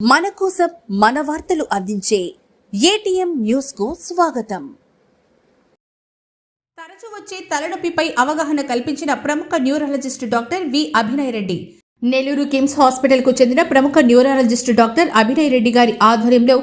మన కోసం మన వార్తలు అందించే ఏటీఎం న్యూస్కు స్వాగతం. తరచూ వచ్చే తలనొప్పిపై అవగాహన కల్పించిన ప్రముఖ neurologist doctor V Abhinay Reddy. Nellore KIMS హాస్పిటల్కు చెందిన ప్రముఖ న్యూరాలజిస్ట్ డాక్టర్ అభినయ్ రెడ్డి గారి ఆధ్వర్యంలో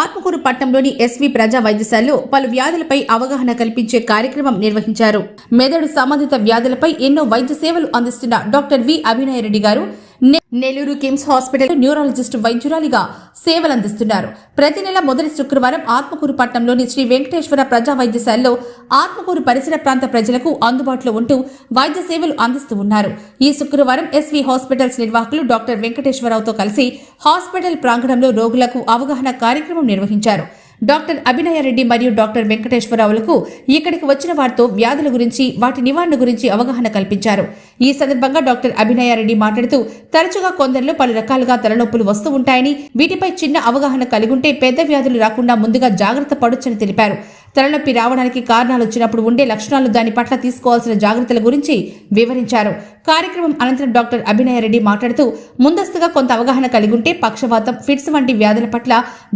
ఆత్మకూరు పట్టణంలోని ఎస్వి ప్రజా వైద్యశాలలో పలు వ్యాధులపై అవగాహన కల్పించే కార్యక్రమం నిర్వహించారు. మెదడు సంబంధిత వ్యాధులపై ఎన్నో వైద్య సేవలు అందిస్తున్న doctor V Abhinay Reddy garu Nellore KIMS hospital neurologist వైద్యురాలిగా సేవలందిస్తున్నారు. ప్రతి నెల మొదటి శుక్రవారం ఆత్మకూరు పట్టణంలోని శ్రీ వెంకటేశ్వర ప్రజా వైద్యశాలలో ఆత్మకూరు పరిసర ప్రాంత ప్రజలకు అందుబాటులో ఉంటూ వైద్య సేవలు అందిస్తూ ఉన్నారు. ఈ శుక్రవారం ఎస్వి హాస్పిటల్స్ నిర్వాహకులు డాక్టర్ వెంకటేశ్వరరావుతో కలిసి హాస్పిటల్ ప్రాంగణంలో రోగులకు అవగాహన కార్యక్రమం నిర్వహించారు. డాక్టర్ అభినయారెడ్డి మరియు డాక్టర్ వెంకటేశ్వరరావులకు ఇక్కడికి వచ్చిన వారితో వ్యాధుల గురించి వాటి నివారణ గురించి అవగాహన కల్పించారు. ఈ సందర్భంగా డాక్టర్ అభినయారెడ్డి మాట్లాడుతూ తరచుగా కొందరిలో పలు రకాలుగా తలనొప్పులు వస్తూ ఉంటాయని వీటిపై చిన్న అవగాహన కలిగుంటే పెద్ద వ్యాధులు రాకుండా ముందుగా జాగ్రత్త పడొచ్చని తెలిపారు. తలనొప్పి రావడానికి కారణాలు వచ్చినప్పుడు ఉండే లక్షణాలు దాని పట్ల తీసుకోవాల్సిన జాగ్రత్తల గురించి వివరించారు. కార్యక్రమం అనంతరం డాక్టర్ అభినయ రెడ్డి మాట్లాడుతూ ముందస్తుగా కొంత అవగాహన కలిగి ఉంటే పక్షవాతం ఫిట్స్ వంటి వ్యాధుల పట్ల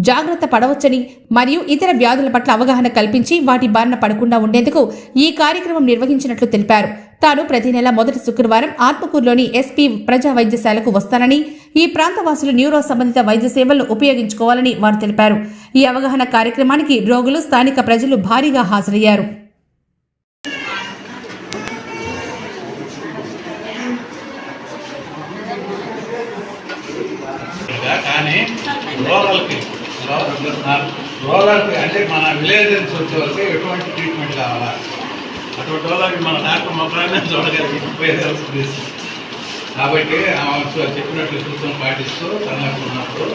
జాగ్రత్త పడవచ్చని మరియు ఇతర వ్యాధుల పట్ల అవగాహన కల్పించి వాటి బారిన పడకుండా ఉండేందుకు ఈ కార్యక్రమం నిర్వహించినట్లు తెలిపారు. తాను ప్రతి నెల మొదటి శుక్రవారం ఆత్మకూరులోని ఎస్పీ ప్రజా వైద్యశాలకు వస్తానని ఈ ప్రాంతవాసులు న్యూరో సంబంధిత వైద్య సేవలను ఉపయోగించుకోవాలని వారు తెలిపారు. ఈ అవగాహన కార్యక్రమానికి రోగులు స్థానిక ప్రజలు భారీగా హాజరయ్యారు. ఇంకా కానీ రూరల్కి రూరల్కి అంటే మన విలేజ్ నుంచి వచ్చే వాళ్ళకి ఎటువంటి ట్రీట్మెంట్ కావాలా? అటువంటి వాళ్ళకి మన డాక్టర్ మొక్కలనే చూడగలిగి ఉపయోగించాల్సింది కాబట్టి ఆమె చెప్పినట్లు సూచన పాటిస్తూ తనకు ఉన్నప్పుడు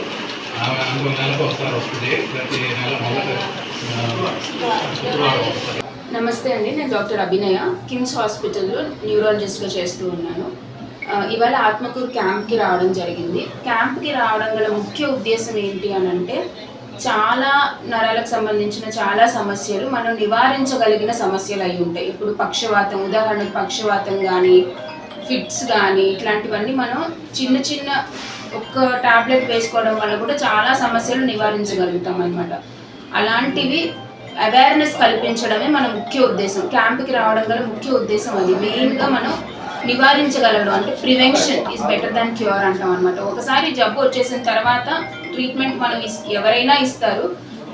ఆమె ఇంకో నెలకు ఒకసారి వస్తుంది. ప్రతి నెల మొదటి శుక్రవారం నమస్తే అండి నేను డాక్టర్ అభినయ కిమ్స్ హాస్పిటల్లో న్యూరాలజిస్ట్గా చేస్తూ ఉన్నాను. ఇవాళ ఆత్మకూరు క్యాంప్కి రావడం జరిగింది. క్యాంప్కి రావడం గల ముఖ్య ఉద్దేశం ఏంటి అని అంటే చాలా నరాలకు సంబంధించిన చాలా సమస్యలు మనం నివారించగలిగిన సమస్యలు అయి ఉంటాయి. ఇప్పుడు పక్షవాతం ఉదాహరణకు పక్షవాతం కానీ ఫిట్స్ కానీ ఇట్లాంటివన్నీ మనం చిన్న చిన్న ఒక్క టాబ్లెట్ వేసుకోవడం వల్ల కూడా చాలా సమస్యలు నివారించగలుగుతాం అనమాట అలాంటివి అవేర్నెస్ కల్పించడమే మన ముఖ్య ఉద్దేశం. క్యాంప్కి రావడం గల ముఖ్య ఉద్దేశం అది. మెయిన్గా మనం నివారించగలగడం అంటే prevention is better than cure అంటాం అనమాట ఒకసారి జబ్బు వచ్చేసిన తర్వాత ట్రీట్మెంట్ మనం ఎవరైనా ఇస్తారు.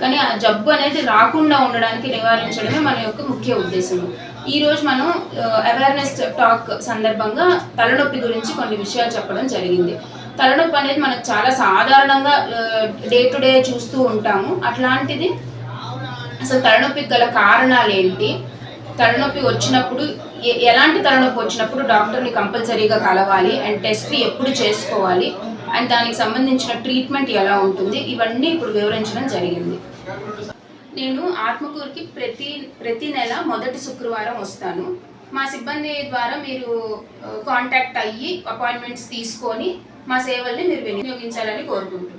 కానీ ఆ జబ్బు అనేది రాకుండా ఉండడానికి నివారించడమే మన యొక్క ముఖ్య ఉద్దేశం ఈరోజు మనం అవేర్నెస్ టాక్ సందర్భంగా తలనొప్పి గురించి కొన్ని విషయాలు చెప్పడం జరిగింది. తలనొప్పి అనేది మనకు చాలా సాధారణంగా డే టు డే చూస్తూ ఉంటాము. అట్లాంటిది అసలు తలనొప్పికి గల కారణాలు ఏంటి? తలనొప్పి వచ్చినప్పుడు ఎలాంటి తలనొప్పి వచ్చినప్పుడు డాక్టర్ని కంపల్సరీగా కలవాలి? అండ్ టెస్ట్ ఎప్పుడు చేసుకోవాలి? అండ్ దానికి సంబంధించిన ట్రీట్మెంట్ ఎలా ఉంటుంది? ఇవన్నీ ఇప్పుడు వివరించడం జరిగింది. నేను ఆత్మకూరుకి ప్రతి ప్రతి నెల మొదటి శుక్రవారం వస్తాను. మా సిబ్బంది ద్వారా మీరు కాంటాక్ట్ అయ్యి అపాయింట్మెంట్స్ తీసుకొని మా సేవల్ని మీరు వినియోగించాలని కోరుకుంటున్నాను.